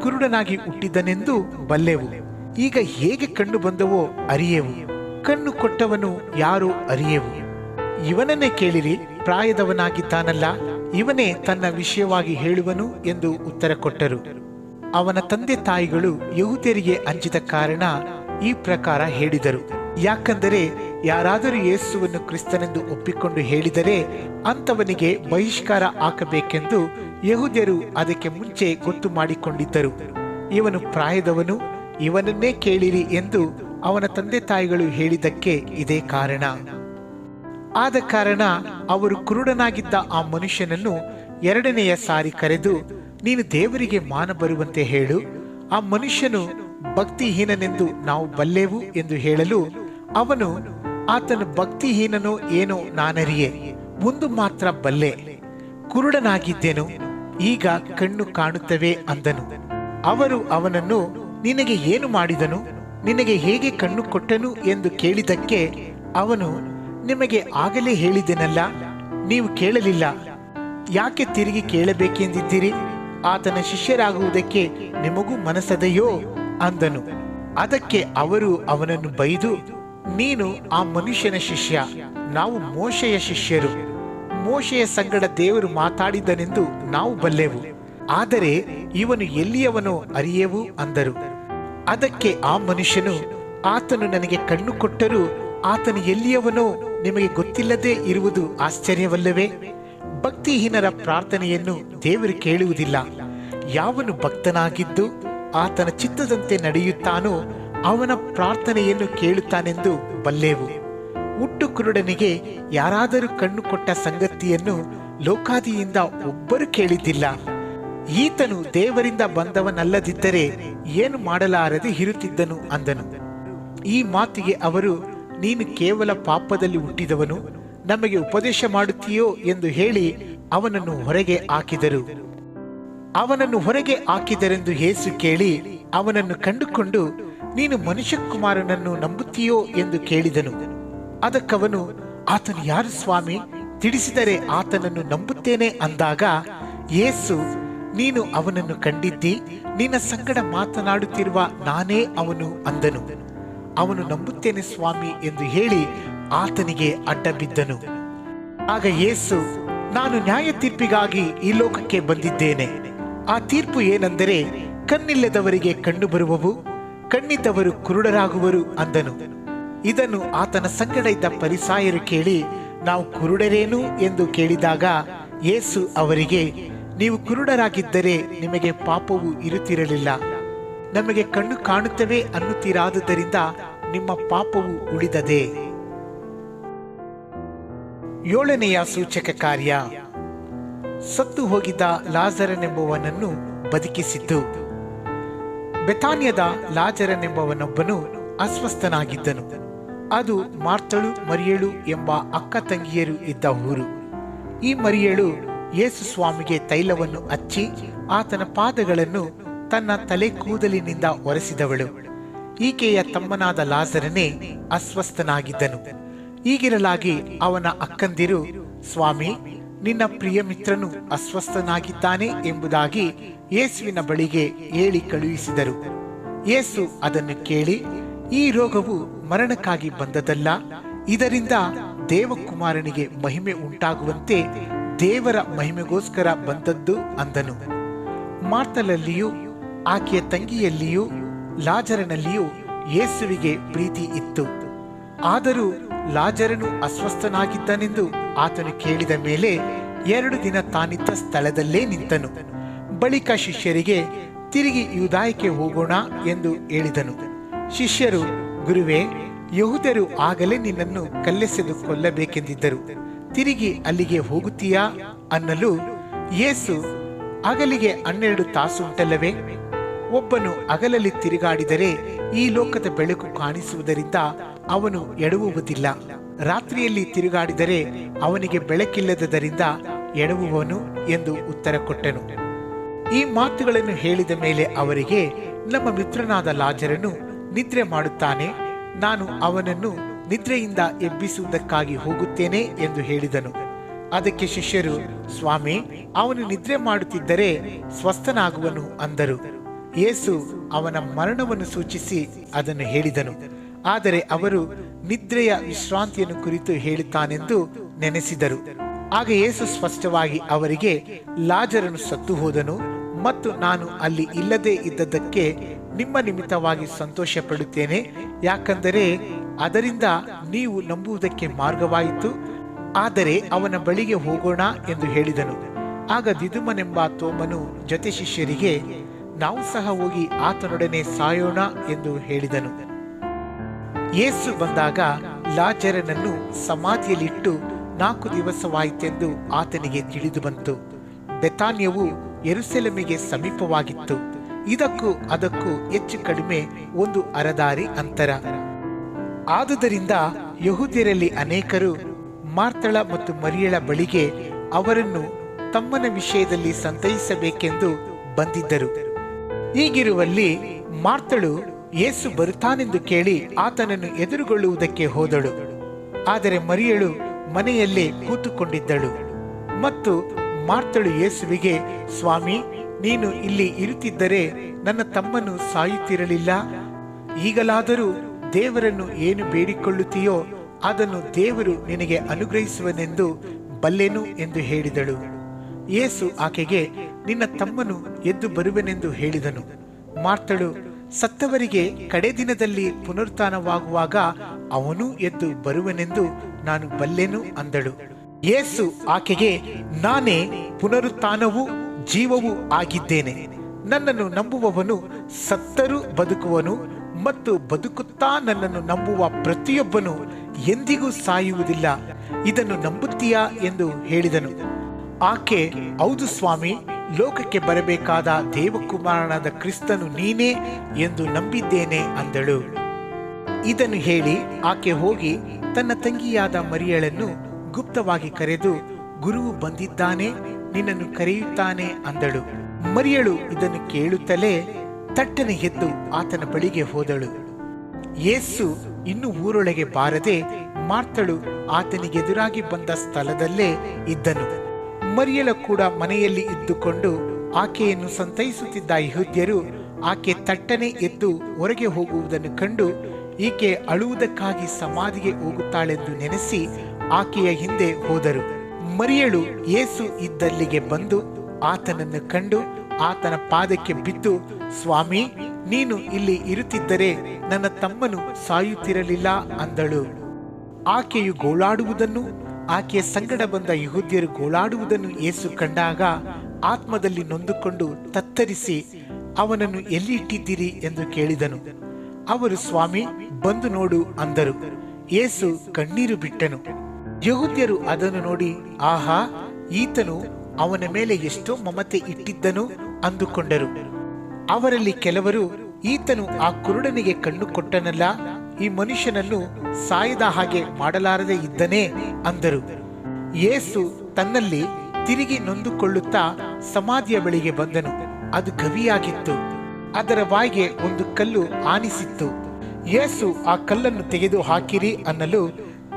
ಕುರುಡನಾಗಿ ಹುಟ್ಟಿದ್ದನೆಂದು ಬಲ್ಲೆವು. ಈಗ ಹೇಗೆ ಕಣ್ಣು ಬಂದವೋ ಅರಿಯೆವು. ಕಣ್ಣು ಕೊಟ್ಟವನು ಯಾರು ಅರಿಯೆವು. ಇವನನ್ನೇ ಕೇಳಿರಿ. ಪ್ರಾಯದವನಾಗಿದ್ದಾನಲ್ಲ, ಇವನೇ ತನ್ನ ವಿಷಯವಾಗಿ ಹೇಳುವನು ಎಂದು ಉತ್ತರ ಕೊಟ್ಟರು. ಅವನ ತಂದೆ ತಾಯಿಗಳು ಯಹುದರಿಗೆ ಅಂಜಿದ ಕಾರಣ ಈ ಪ್ರಕಾರ ಹೇಳಿದರು. ಯಾಕಂದರೆ ಯಾರಾದರೂ ಯೇಸುವನ್ನು ಕ್ರಿಸ್ತನೆಂದು ಒಪ್ಪಿಕೊಂಡು ಹೇಳಿದರೆ ಅಂತವನಿಗೆ ಬಹಿಷ್ಕಾರ ಹಾಕಬೇಕೆಂದು ಯಹುದರು ಅದಕ್ಕೆ ಮುಂಚೆ ಗೊತ್ತು ಮಾಡಿಕೊಂಡಿದ್ದರು. ಇವನು ಪ್ರಾಯದವನು, ಇವನನ್ನೇ ಕೇಳಿರಿ ಎಂದು ಅವನ ತಂದೆ ತಾಯಿಗಳು ಹೇಳಿದ್ದಕ್ಕೆ ಇದೇ ಕಾರಣ. ಆದ ಕಾರಣ ಅವರು ಕುರುಡನಾಗಿದ್ದ ಆ ಮನುಷ್ಯನನ್ನು ಎರಡನೆಯ ಸಾರಿ ಕರೆದು, ನೀನು ದೇವರಿಗೆ ಮಾನ ಬರುವಂತೆ ಹೇಳು. ಆ ಮನುಷ್ಯನು ಭಕ್ತಿಹೀನನೆಂದು ನಾವು ಬಲ್ಲೆವು? ಎಂದು ಹೇಳಲು, ಅವನು, ಆತನು ಭಕ್ತಿಹೀನನೋ ಏನೋ ನಾನರಿಯೆ. ಒಂದು ಮಾತ್ರ ಬಲ್ಲೆ. ಕುರುಡನಾಗಿದ್ದೇನು? ಈಗ ಕಣ್ಣು ಕಾಣುತ್ತವೆ ಅಂದನು. ಅವರು ಅವನನ್ನು, ನಿನಗೆ ಏನು ಮಾಡಿದನು? ನಿನಗೆ ಹೇಗೆ ಕಣ್ಣು ಕೊಟ್ಟನು? ಎಂದು ಕೇಳಿದಕ್ಕೆ ಅವನು ನಿಮಗೆ ಆಗಲೇ ಹೇಳಿದೆನಲ್ಲ ನೀವು ಕೇಳಲಿಲ್ಲ. ಯಾಕೆ ತಿರುಗಿ ಕೇಳಬೇಕೆಂದಿದ್ದೀರಿ? ಆತನ ಶಿಷ್ಯರಾಗುವುದಕ್ಕೆ ನಿಮಗೂ ಮನಸ್ಸದೆಯೋ? ಅಂದನು. ಅದಕ್ಕೆ ಅವರು ಅವನನ್ನು ಬೈದು, ನೀನು ಆ ಮನುಷ್ಯನ ಶಿಷ್ಯ, ನಾವು ಮೋಶೆಯ ಶಿಷ್ಯರು. ಮೋಶೆಯ ಸಂಗಡ ದೇವರು ಮಾತಾಡಿದನೆಂದು ನಾವು ಬಲ್ಲೆವು. ಆದರೆ ಇವನು ಎಲ್ಲಿಯವನೋ ಅರಿಯೆವು ಅಂದರು. ಅದಕ್ಕೆ ಆ ಮನುಷ್ಯನು, ಆತನು ನನಗೆ ಕಣ್ಣು ಕೊಟ್ಟರೂ ಆತನು ಎಲ್ಲಿಯವನೋ ನಿಮಗೆ ಗೊತ್ತಿಲ್ಲದೆ ಇರುವುದು ಆಶ್ಚರ್ಯವಲ್ಲವೇ? ಭಕ್ತಿಹೀನರ ಪ್ರಾರ್ಥನೆಯನ್ನು ದೇವರು ಕೇಳುವುದಿಲ್ಲ. ಯಾವನು ಭಕ್ತನಾಗಿದ್ದು ಆತನ ಚಿತ್ತದಂತೆ ನಡೆಯುತ್ತಾನೋ ಅವನ ಪ್ರಾರ್ಥನೆಯನ್ನು ಕೇಳುತ್ತಾನೆಂದು ಬಲ್ಲೆವು. ಹುಟ್ಟು ಕುರುಡನಿಗೆ ಯಾರಾದರೂ ಕಣ್ಣು ಕೊಟ್ಟ ಸಂಗತಿಯನ್ನು ಲೋಕಾದಿಯಿಂದ ಒಬ್ಬರು ಕೇಳಿದ್ದಿಲ್ಲ. ಈತನು ದೇವರಿಂದ ಬಂದವನಲ್ಲದಿದ್ದರೆ ಏನು ಮಾಡಲಾರದೆ ಇರುತ್ತಿದ್ದನು ಅಂದನು. ಈ ಮಾತಿಗೆ ಅವರು ನೀನು ಕೇವಲ ಪಾಪದಲ್ಲಿ ಹುಟ್ಟಿದವನು, ನಮಗೆ ಉಪದೇಶ ಮಾಡುತ್ತೀಯೋ ಎಂದು ಹೇಳಿ ಅವನನ್ನು ಹೊರಗೆ ಹಾಕಿದರು. ಅವನನ್ನು ಹೊರಗೆ ಹಾಕಿದರೆಂದು ಯೇಸು ಕೇಳಿ ಅವನನ್ನು ಕಂಡುಕೊಂಡು, ನೀನು ಮನುಷ್ಯಕುಮಾರನನ್ನು ನಂಬುತ್ತೀಯೋ ಎಂದು ಕೇಳಿದನು. ಅದಕ್ಕವನು, ಆತನು ಯಾರು ಸ್ವಾಮಿ? ತಿಳಿಸಿದರೆ ಆತನನ್ನು ನಂಬುತ್ತೇನೆ ಅಂದಾಗ, ಯೇಸು, ನೀನು ಅವನನ್ನು ಕಂಡಿದ್ದಿ, ನಿನ್ನ ಸಂಗಡ ಮಾತನಾಡುತ್ತಿರುವ ನಾನೇ ಅವನು ಅಂದನು. ಅವನು ನಂಬುತ್ತೇನೆ ಸ್ವಾಮಿ ಎಂದು ಹೇಳಿ ಆತನಿಗೆ ಅಡ್ಡ ಬಿದ್ದನು ಆಗ ಯೇಸು, ನಾನು ನ್ಯಾಯ ತೀರ್ಪಿಗಾಗಿ ಈ ಲೋಕಕ್ಕೆ ಬಂದಿದ್ದೇನೆ. ಆ ತೀರ್ಪು ಏನೆಂದರೆ ಕಣ್ಣಿಲ್ಲದವರಿಗೆ ಕಣ್ಣು ಬರುವವು, ಕಣ್ಣಿದ್ದವರು ಕುರುಡರಾಗುವರು ಅಂದನು. ಇದನ್ನು ಆತನ ಸಂಗಡ ಇದ್ದ ಪರಿಸಾಯರು ಕೇಳಿ, ನಾವು ಕುರುಡರೇನು ಎಂದು ಕೇಳಿದಾಗ ಯೇಸು ಅವರಿಗೆ, ನೀವು ಕುರುಡರಾಗಿದ್ದರೆ ನಿಮಗೆ ಪಾಪವು ಇರುತ್ತಿರಲಿಲ್ಲ. ನಮಗೆ ಕಣ್ಣು ಕಾಣುತ್ತವೆ ಅನ್ನುತ್ತೀರಾದುದರಿಂದ ನಿಮ್ಮ ಪಾಪವು ಉಳಿದದೆ. ಏಳನೆಯ ಸೂಚಕ ಕಾರ್ಯ. ಸತ್ತು ಹೋಗಿದ್ದ ಲಾಜರನೆಂಬುವನನ್ನು ಬದುಕಿಸಿದ್ದು. ಬೆತಾನ್ಯದ ಲಾಜರನೆಂಬವನೊಬ್ಬನು ಅಸ್ವಸ್ಥನಾಗಿದ್ದನು. ಅದು ಮಾರ್ತಳು, ಮರಿಯಳು ಎಂಬ ಅಕ್ಕ ತಂಗಿಯರು ಇದ್ದ ಊರು. ಈ ಮರಿಯಳು ಯೇಸು ಸ್ವಾಮಿಗೆ ತೈಲವನ್ನು ಹಚ್ಚಿ ಆತನ ಪಾದಗಳನ್ನು ತನ್ನ ತಲೆ ಕೂದಲಿನಿಂದ ಒರೆಸಿದವಳು. ಈಕೆಯ ತಮ್ಮನಾದ ಲಾಜರನೇ ಅಸ್ವಸ್ಥನಾಗಿದ್ದನು. ಈಗಿರಲಾಗಿ ಅವನ ಅಕ್ಕಂದಿರು, ಸ್ವಾಮಿ, ನಿನ್ನ ಪ್ರಿಯ ಮಿತ್ರನು ಅಸ್ವಸ್ಥನಾಗಿದ್ದಾನೆ ಎಂಬುದಾಗಿ ಯೇಸುವಿನ ಬಳಿಗೆ ಹೇಳಿ ಕಳುಹಿಸಿದರು. ಯೇಸು ಅದನ್ನು ಕೇಳಿ, ಈ ರೋಗವು ಮರಣಕ್ಕಾಗಿ ಬಂದದಲ್ಲ ಇದರಿಂದ ದೇವಕುಮಾರನಿಗೆ ಮಹಿಮೆ ಉಂಟಾಗುವಂತೆ ದೇವರ ಮಹಿಮೆಗೋಸ್ಕರ ಬಂದದ್ದು ಅಂದನು. ಮಾರ್ತಲಲ್ಲಿಯೂ ಆಕೆಯ ತಂಗಿಯಲ್ಲಿಯೂ ಲಾಜರನಲ್ಲಿಯೂ ಯೇಸುವಿಗೆ ಪ್ರೀತಿ ಇತ್ತು. ಆದರೂ ಲಾಜರನು ಅಸ್ವಸ್ಥನಾಗಿದ್ದನೆಂದು ಆತನು ಕೇಳಿದ ಮೇಲೆ ಎರಡು ದಿನ ತಾನಿದ್ದ ಸ್ಥಳದಲ್ಲೇ ನಿಂತನು. ಬಳಿಕ ಶಿಷ್ಯರಿಗೆ, ತಿರುಗಿ ಯುದಾಯಕ್ಕೆ ಹೋಗೋಣ ಎಂದು ಹೇಳಿದನು. ಶಿಷ್ಯರು, ಗುರುವೇ ಯಹುದರು ಆಗಲೇ ನಿನ್ನನ್ನು ಕಲ್ಲೆಸೆದು ಕೊಲ್ಲಬೇಕೆಂದಿದ್ದರು. ತಿರುಗಿ ಅಲ್ಲಿಗೆ ಹೋಗುತ್ತೀಯಾ? ಅನ್ನಲು ಯೇಸು ಅಗಲಿಗೆ ಹನ್ನೆರಡು ತಾಸು ಉಂಟಲ್ಲವೇ? ಒಬ್ಬನು ಅಗಲಲ್ಲಿ ತಿರುಗಾಡಿದರೆ ಈ ಲೋಕದ ಬೆಳಕು ಕಾಣಿಸುವುದರಿಂದ ಅವನು ಎಡವುವುದಿಲ್ಲ. ರಾತ್ರಿಯಲ್ಲಿ ತಿರುಗಾಡಿದರೆ ಅವನಿಗೆ ಬೆಳಕಿಲ್ಲದರಿಂದ ಎಡವುವನು ಎಂದು ಉತ್ತರ ಕೊಟ್ಟನು. ಈ ಮಾತುಗಳನ್ನು ಹೇಳಿದ ಮೇಲೆ ಅವರಿಗೆ, ನಮ್ಮ ಮಿತ್ರನಾದ ಲಾಜರನು ನಿದ್ರೆ ಮಾಡುತ್ತಾನೆ, ನಾನು ಅವನನ್ನು ನಿದ್ರೆಯಿಂದ ಎಬ್ಬಿಸುವುದಕ್ಕಾಗಿ ಹೋಗುತ್ತೇನೆ ಎಂದು ಹೇಳಿದನು. ಅದಕ್ಕೆ ಶಿಷ್ಯರು, ಸ್ವಾಮಿ, ಅವನು ನಿದ್ರೆ ಮಾಡುತ್ತಿದ್ದರೆ ಸ್ವಸ್ಥನಾಗುವನು ಅಂದರು. ಯೇಸು ಅವನ ಮರಣವನ್ನು ಸೂಚಿಸಿ ಅದನ್ನು ಹೇಳಿದನು. ಆದರೆ ಅವರು ನಿದ್ರೆಯ ವಿಶ್ರಾಂತಿಯನ್ನು ಕುರಿತು ಹೇಳುತ್ತಾನೆಂದು ನೆನೆಸಿದರು. ಆಗ ಯೇಸು ಸ್ಪಷ್ಟವಾಗಿ ಅವರಿಗೆ, ಲಾಜರನು ಸತ್ತು ಹೋದನು ಮತ್ತು ನಾನು ಅಲ್ಲಿ ಇಲ್ಲದೆ ಇದ್ದದಕ್ಕೆ ನಿಮ್ಮ ನಿಮಿತ್ತವಾಗಿ ಸಂತೋಷ ಪಡುತ್ತೇನೆ ಯಾಕಂದರೆ ಅದರಿಂದ ನೀವು ನಂಬುವುದಕ್ಕೆ ಮಾರ್ಗವಾಯಿತು. ಆದರೆ ಅವನ ಬಳಿಗೆ ಹೋಗೋಣ ಎಂದು ಹೇಳಿದನು. ಆಗ ದಿದುಮನೆಂಬ ತೋಮನು ಜೊತೆ ಶಿಷ್ಯರಿಗೆ ನಾವು ಸಹ ಹೋಗಿ ಆತನೊಡನೆ ಸಾಯೋಣ ಎಂದು ಹೇಳಿದನು. ಯೇಸು ಬಂದಾಗ ಲಾಜರನನ್ನು ಸಮಾಧಿಯಲ್ಲಿಟ್ಟು ನಾಲ್ಕು ದಿವಸವಾಯಿತೆಂದು ಆತನಿಗೆ ತಿಳಿದು ಬಂತು. ಬೆತಾನ್ಯವು ಎರುಸೆಲಮಿಗೆ ಸಮೀಪವಾಗಿತ್ತು. ಇದಕ್ಕೂ ಅದಕ್ಕೂ ಹೆಚ್ಚು ಕಡಿಮೆ ಒಂದು ಅರದಾರಿ ಅಂತರ. ಆದುದರಿಂದ ಯಹೂದ್ಯರಲ್ಲಿ ಅನೇಕರು ಮಾರ್ತಳ ಮತ್ತು ಮರಿಯಳ ಬಳಿಗೆ ಅವರನ್ನು ತಮ್ಮನ ವಿಷಯದಲ್ಲಿ ಸಂತೈಸಬೇಕೆಂದು ಬಂದಿದ್ದರು. ಹೀಗಿರುವಲ್ಲಿ ಮಾರ್ತಳು ಯೇಸು ಬರುತ್ತಾನೆಂದು ಕೇಳಿ ಆತನನ್ನು ಎದುರುಗೊಳ್ಳುವುದಕ್ಕೆ ಹೋದಳು. ಆದರೆ ಮರಿಯಳು ಮನೆಯಲ್ಲೇ ಕೂತುಕೊಂಡಿದ್ದಳು. ಮತ್ತು ಮಾರ್ತಳು ಯೇಸುವಿಗೆ ಸ್ವಾಮಿ, ನೀನು ಇಲ್ಲಿ ಇರುತ್ತಿದ್ದರೆ ನನ್ನ ತಮ್ಮನು ಸಾಯುತ್ತಿರಲಿಲ್ಲ. ಈಗಲಾದರೂ ದೇವರನ್ನು ಏನು ಬೇಡಿಕೊಳ್ಳುತ್ತೀಯೋ ಅದನ್ನು ದೇವರು ನಿನಗೆ ಅನುಗ್ರಹಿಸುವನೆಂದು ಬಲ್ಲೆನು ಎಂದು ಹೇಳಿದಳು. ಯೇಸು ಆಕೆಗೆ ನಿನ್ನ ತಮ್ಮನು ಎದ್ದು ಬರುವೆನೆಂದು ಹೇಳಿದನು. ಮಾರ್ತಳು ಸತ್ತವರಿಗೆ ಕಡೆ ದಿನದಲ್ಲಿ ಪುನರುತ್ಥಾನವಾಗುವಾಗ ಅವನು ಎದ್ದು ಬರುವನೆಂದು ನಾನು ಬಲ್ಲೆನು ಅಂದಳು. ಯೇಸು ಆಕೆಗೆ, ನಾನೇ ಪುನರುತ್ಥಾನವೂ ಜೀವವೂ ಆಗಿದ್ದೇನೆ. ನನ್ನನ್ನು ನಂಬುವವನು ಸತ್ತರೂ ಬದುಕುವನು ಮತ್ತು ಬದುಕುತ್ತಾ ನನ್ನನ್ನು ನಂಬುವ ಪ್ರತಿಯೊಬ್ಬನು ಎಂದಿಗೂ ಸಾಯುವುದಿಲ್ಲ. ಇದನ್ನು ನಂಬುತ್ತೀಯಾ ಎಂದು ಹೇಳಿದನು. ಆಕೆ, ಹೌದು ಸ್ವಾಮಿ ಲೋಕಕ್ಕೆ ಬರಬೇಕಾದ ದೇವಕುಮಾರನಾದ ಕ್ರಿಸ್ತನು ನೀನೇ ಎಂದು ನಂಬಿದ್ದೇನೆ ಅಂದಳು. ಇದನ್ನು ಹೇಳಿ ಆಕೆ ಹೋಗಿ ತನ್ನ ತಂಗಿಯಾದ ಮರಿಯಳನ್ನು ಗುಪ್ತವಾಗಿ ಕರೆದು ಗುರುವು ಬಂದಿದ್ದಾನೆ, ನಿನ್ನನ್ನು ಕರೆಯುತ್ತಾನೆ ಅಂದಳು. ಮರಿಯಳು ಇದನ್ನು ಕೇಳುತ್ತಲೇ ತಟ್ಟನೆ ಎದ್ದು ಆತನ ಬಳಿಗೆ ಹೋದಳು. ಯೇಸು ಇನ್ನು ಊರೊಳಗೆ ಬಾರದೆ ಮಾರ್ತಳು ಆತನಿಗೆದುರಾಗಿ ಬಂದ ಸ್ಥಳದಲ್ಲೇ ಇದ್ದನು. ಮರಿಯಳ ಕೂಡ ಮನೆಯಲ್ಲಿ ಇದ್ದುಕೊಂಡು ಆಕೆಯನ್ನು ಸಂತೈಸುತ್ತಿದ್ದ ಯಹೂದ್ಯರು ಆಕೆ ತಟ್ಟನೆ ಎದ್ದು ಹೊರಗೆ ಹೋಗುವುದನ್ನು ಕಂಡು ಈಕೆ ಅಳುವುದಕ್ಕಾಗಿ ಸಮಾಧಿಗೆ ಹೋಗುತ್ತಾಳೆಂದು ನೆನೆಸಿ ಆಕೆಯ ಹಿಂದೆ ಹೋದರು. ಮರಿಯಳು ಯೇಸು ಇದ್ದಲ್ಲಿಗೆ ಬಂದು ಆತನನ್ನು ಕಂಡು ಆತನ ಪಾದಕ್ಕೆ ಬಿದ್ದು, ಸ್ವಾಮಿ, ನೀನು ಇಲ್ಲಿ ಇರುತ್ತಿದ್ದರೆ ನನ್ನ ತಮ್ಮನು ಸಾಯುತ್ತಿರಲಿಲ್ಲ ಅಂದಳು. ಆಕೆಯು ಗೋಳಾಡುವುದನ್ನು ಆಕೆಯ ಸಂಗಡ ಬಂದ ಯಹೂದ್ಯರು ಗೋಳಾಡುವುದನ್ನು ಏಸು ಕಂಡಾಗ ಆತ್ಮದಲ್ಲಿ ನೊಂದುಕೊಂಡು ತತ್ತರಿಸಿ, ಅವನನ್ನು ಎಲ್ಲಿ ಇಟ್ಟಿದ್ದೀರಿ ಎಂದು ಕೇಳಿದನು. ಅವರು, ಸ್ವಾಮಿ, ಬಂದು ನೋಡು ಅಂದರು. ಏಸು ಕಣ್ಣೀರು ಬಿಟ್ಟನು. ಯಹೂದ್ಯರು ಅದನ್ನು ನೋಡಿ, ಆಹಾ, ಈತನು ಅವನ ಮೇಲೆ ಎಷ್ಟೋ ಮಮತೆ ಇಟ್ಟಿದ್ದನು ಅಂದುಕೊಂಡರು. ಅವರಲ್ಲಿ ಕೆಲವರು, ಈತನು ಆ ಕುರುಡನಿಗೆ ಕಣ್ಣು ಕೊಟ್ಟನಲ್ಲ ಈ ಮನುಷ್ಯನನ್ನು ಸಾಯದ ಹಾಗೆ ಮಾಡಲಾರದೆ ಇದ್ದನೇ ಅಂದರು. ಯೇಸು ತನ್ನಲ್ಲಿ ತಿರುಗಿ ನೊಂದುಕೊಳ್ಳುತ್ತಾ ಸಮಾಧಿಯ ಬಳಿಗೆ ಬಂದನು. ಅದು ಗವಿಯಾಗಿತ್ತು. ಅದರ ಬಾಯಿಗೆ ಒಂದು ಕಲ್ಲು ಆನಿಸಿತ್ತು. ಯೇಸು, ಆ ಕಲ್ಲನ್ನು ತೆಗೆದು ಹಾಕಿರಿ ಅನ್ನಲು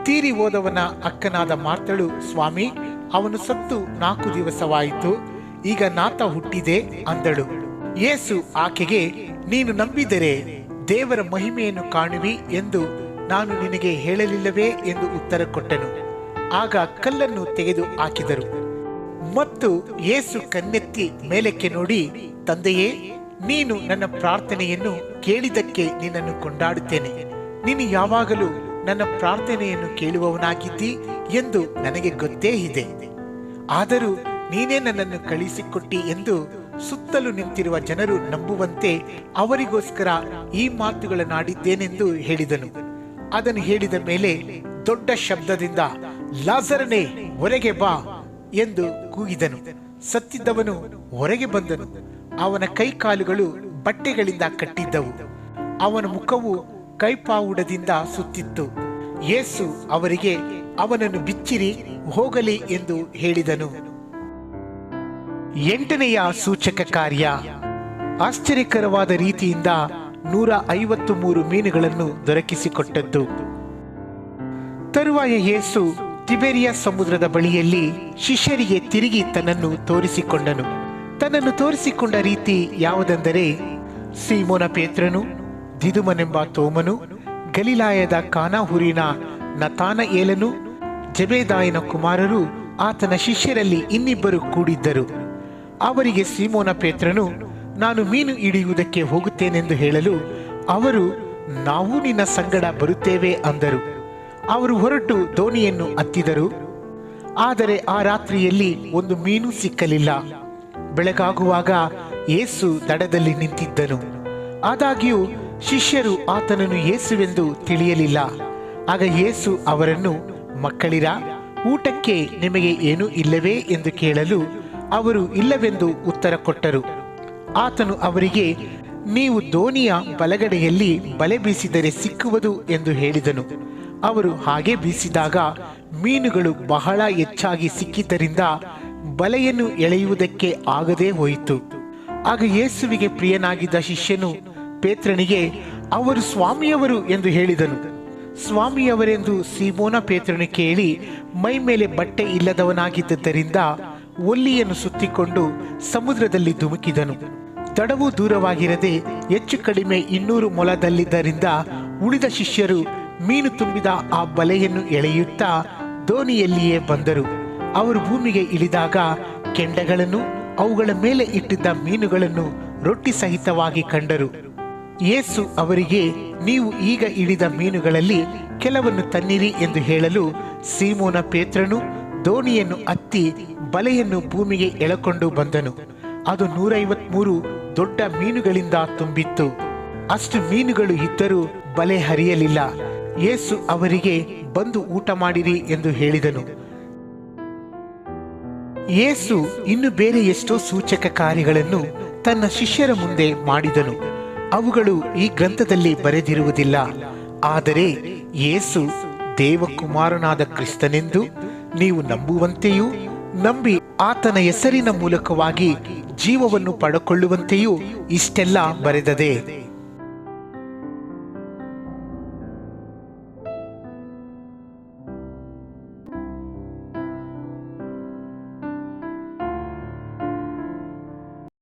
ತೀರಿ ಹೋದವನ ಅಕ್ಕನಾದ ಮಾರ್ತಳು ಸ್ವಾಮಿ, ಅವನು ಸತ್ತು ನಾಲ್ಕು ದಿವಸವಾಯಿತು, ಈಗ ನಾತ ಹುಟ್ಟಿದೆ ಅಂದಳು. ಯೇಸು ಆಕೆಗೆ, ನೀನು ನಂಬಿದರೆ ದೇವರ ಮಹಿಮೆಯನ್ನು ಕಾಣುವಿ ಎಂದು ನಾನು ನಿನಗೆ ಹೇಳಲಿಲ್ಲವೇ ಎಂದು ಉತ್ತರ ಕೊಟ್ಟನು. ಆಗ ಕಲ್ಲನ್ನು ತೆಗೆದು ಹಾಕಿದರು. ಮತ್ತು ಏಸು ಕನ್ನೆತ್ತಿ ಮೇಲಕ್ಕೆ ನೋಡಿ, ತಂದೆಯೇ, ನೀನು ನನ್ನ ಪ್ರಾರ್ಥನೆಯನ್ನು ಕೇಳಿದಕ್ಕೆ ನಿನ್ನನ್ನು ಕೊಂಡಾಡುತ್ತೇನೆ. ನೀನು ಯಾವಾಗಲೂ ನನ್ನ ಪ್ರಾರ್ಥನೆಯನ್ನು ಕೇಳುವವನಾಗಿದ್ದಿ ಎಂದು ನನಗೆ ಗೊತ್ತೇ ಇದೆ. ಆದರೂ ನೀನೇ ನನ್ನನ್ನು ಕಳಿಸಿಕೊಟ್ಟಿ ಎಂದು ಸುತ್ತಲೂ ನಿಂತಿರುವ ಜನರು ನಂಬುವಂತೆ ಅವರಿಗೋಸ್ಕರ ಈ ಮಾತುಗಳನ್ನಾಡಿದ್ದೇನೆಂದು ಹೇಳಿದನು. ಅದನ್ನು ಹೇಳಿದ ಮೇಲೆ ದೊಡ್ಡ ಶಬ್ದದಿಂದ ಲಾಸರನೇ ಹೊರಗೆ ಬಾ ಎಂದು ಕೂಗಿದನು. ಸತ್ತಿದ್ದವನು ಹೊರಗೆ ಬಂದನು. ಅವನ ಕೈಕಾಲುಗಳು ಬಟ್ಟೆಗಳಿಂದ ಕಟ್ಟಿದ್ದವು. ಅವನ ಮುಖವು ಕೈಪಾವುಡದಿಂದ ಸುತ್ತಿತ್ತು. ಯೇಸು ಅವರಿಗೆ, ಅವನನ್ನು ಬಿಚ್ಚಿರಿ, ಹೋಗಲಿ ಎಂದು ಹೇಳಿದನು. ಎಂಟನೆಯ ಸೂಚಕ ಕಾರ್ಯ. ಆಶ್ಚರ್ಯಕರವಾದ ರೀತಿಯಿಂದ ನೂರ ಐವತ್ತು ಮೂರು ಮೀನುಗಳನ್ನು ದೊರಕಿಸಿಕೊಟ್ಟದ್ದು. ತರುವಾಯ ಯೇಸು ತಿಬೇರಿಯ ಸಮುದ್ರದ ಬಳಿಯಲ್ಲಿ ಶಿಷ್ಯರಿಗೆ ತಿರುಗಿ ತನ್ನನ್ನು ತೋರಿಸಿಕೊಂಡನು. ತನ್ನನ್ನು ತೋರಿಸಿಕೊಂಡ ರೀತಿ ಯಾವುದೆಂದರೆ, ಸೀಮೋನ ಪೇತ್ರನು, ದಿದುಮನೆಂಬ ತೋಮನು, ಗಲಿಲಾಯದ ಕಾನಾಹುರಿನ ನತಾನ ಏಲನು ಜಬೇದಾಯನ ಕುಮಾರರು, ಆತನ ಶಿಷ್ಯರಲ್ಲಿ ಇನ್ನಿಬ್ಬರು ಕೂಡಿದ್ದರು. ಅವರಿಗೆ ಸೀಮೋನ ಪೇತ್ರನು, ನಾನು ಮೀನು ಹಿಡಿಯುವುದಕ್ಕೆ ಹೋಗುತ್ತೇನೆಂದು ಹೇಳಲು, ಅವರು, ನಾವು ನಿನ್ನ ಸಂಗಡ ಬರುತ್ತೇವೆ ಅಂದರು. ಅವರು ಹೊರಟು ದೋಣಿಯನ್ನು ಹತ್ತಿದರು. ಆದರೆ ಆ ರಾತ್ರಿಯಲ್ಲಿ ಒಂದು ಮೀನು ಸಿಕ್ಕಲಿಲ್ಲ. ಬೆಳಗಾಗುವಾಗ ಏಸು ದಡದಲ್ಲಿ ನಿಂತಿದ್ದನು. ಆದಾಗ್ಯೂ, ಶಿಷ್ಯರು ಆತನನ್ನು ಏಸುವೆಂದು ತಿಳಿಯಲಿಲ್ಲ. ಆಗ ಯೇಸು ಅವರನ್ನು, ಮಕ್ಕಳಿರ, ಊಟಕ್ಕೆ ನಿಮಗೆ ಏನೂ ಇಲ್ಲವೇ ಎಂದು ಕೇಳಲು ಅವರು ಇಲ್ಲವೆಂದು ಉತ್ತರ ಕೊಟ್ಟರು. ಆತನು ಅವರಿಗೆ, ನೀವು ದೋಣಿಯ ಬಲಗಡೆಯಲ್ಲಿ ಬಲೆ ಬೀಸಿದರೆ ಸಿಕ್ಕುವುದು ಎಂದು ಹೇಳಿದನು. ಅವರು ಹಾಗೆ ಬೀಸಿದಾಗ ಮೀನುಗಳು ಬಹಳ ಹೆಚ್ಚಾಗಿ ಸಿಕ್ಕಿದ್ದರಿಂದ ಬಲೆಯನ್ನು ಎಳೆಯುವುದಕ್ಕೆ ಆಗದೇ ಹೋಯಿತು. ಆಗ ಯೇಸುವಿಗೆ ಪ್ರಿಯನಾಗಿದ್ದ ಶಿಷ್ಯನು ಪೇತ್ರನಿಗೆ, ಅವರು ಸ್ವಾಮಿಯವರು ಎಂದು ಹೇಳಿದನು. ಸ್ವಾಮಿಯವರೆಂದು ಸೀಮೋನ ಪೇತ್ರನು ಕೇಳಿ, ಮೈ ಮೇಲೆ ಬಟ್ಟೆ ಇಲ್ಲದವನಾಗಿದ್ದರಿಂದ ಒಲ್ಲಿಯನ್ನು ಸುತ್ತಿಕೊಂಡು ಸಮುದ್ರದಲ್ಲಿ ಧುಮುಕಿದನು. ತಡವು ದೂರವಾಗಿರದೆ ಹೆಚ್ಚು ಕಡಿಮೆ ಇನ್ನೂರು ಮೊಲದಲ್ಲಿದ್ದರಿಂದ ಉಳಿದ ಶಿಷ್ಯರು ಮೀನು ತುಂಬಿದ ಆ ಬಲೆಯನ್ನು ಎಳೆಯುತ್ತಾ ದೋಣಿಯಲ್ಲಿಯೇ ಬಂದರು. ಅವರು ಭೂಮಿಗೆ ಇಳಿದಾಗ ಕೆಂಡಗಳನ್ನು, ಅವುಗಳ ಮೇಲೆ ಇಟ್ಟಿದ್ದ ಮೀನುಗಳನ್ನು ರೊಟ್ಟಿ ಸಹಿತವಾಗಿ ಕಂಡರು. ಯೇಸು ಅವರಿಗೆ, ನೀವು ಈಗ ಇಳಿದ ಮೀನುಗಳಲ್ಲಿ ಕೆಲವನ್ನು ತನ್ನಿರಿ ಎಂದು ಹೇಳಲು ಸೀಮೋನ ಪೇತ್ರನು ದೋಣಿಯನ್ನು ಅತ್ತಿ ಬಲೆಯನ್ನು ಭೂಮಿಗೆ ಎಳಕೊಂಡು ಬಂದನು. ಅದು ನೂರೈವತ್ಮೂರು ದೊಡ್ಡ ಮೀನುಗಳಿಂದ ತುಂಬಿತ್ತು. ಅಷ್ಟು ಮೀನುಗಳು ಇದ್ದರೂ ಬಲೆ ಹರಿಯಲಿಲ್ಲ. ಯೇಸು ಅವರಿಗೆ, ಬಂದು ಊಟ ಮಾಡಿರಿ ಎಂದು ಹೇಳಿದನು. ಯೇಸು ಇನ್ನು ಬೇರೆ ಎಷ್ಟೋ ಸೂಚಕ ಕಾರ್ಯಗಳನ್ನು ತನ್ನ ಶಿಷ್ಯರ ಮುಂದೆ ಮಾಡಿದನು. ಅವುಗಳು ಈ ಗ್ರಂಥದಲ್ಲಿ ಬರೆದಿರುವುದಿಲ್ಲ. ಆದರೆ ಯೇಸು ದೇವಕುಮಾರನಾದ ಕ್ರಿಸ್ತನೆಂದು ನೀವು ನಂಬುವಂತೆಯೂ ನಂಬಿ ಆತನ ಹೆಸರಿನ ಮೂಲಕವಾಗಿ ಜೀವವನ್ನು ಪಡಕೊಳ್ಳುವಂತೆಯೂ ಇಷ್ಟೆಲ್ಲ ಬರೆದದೆ.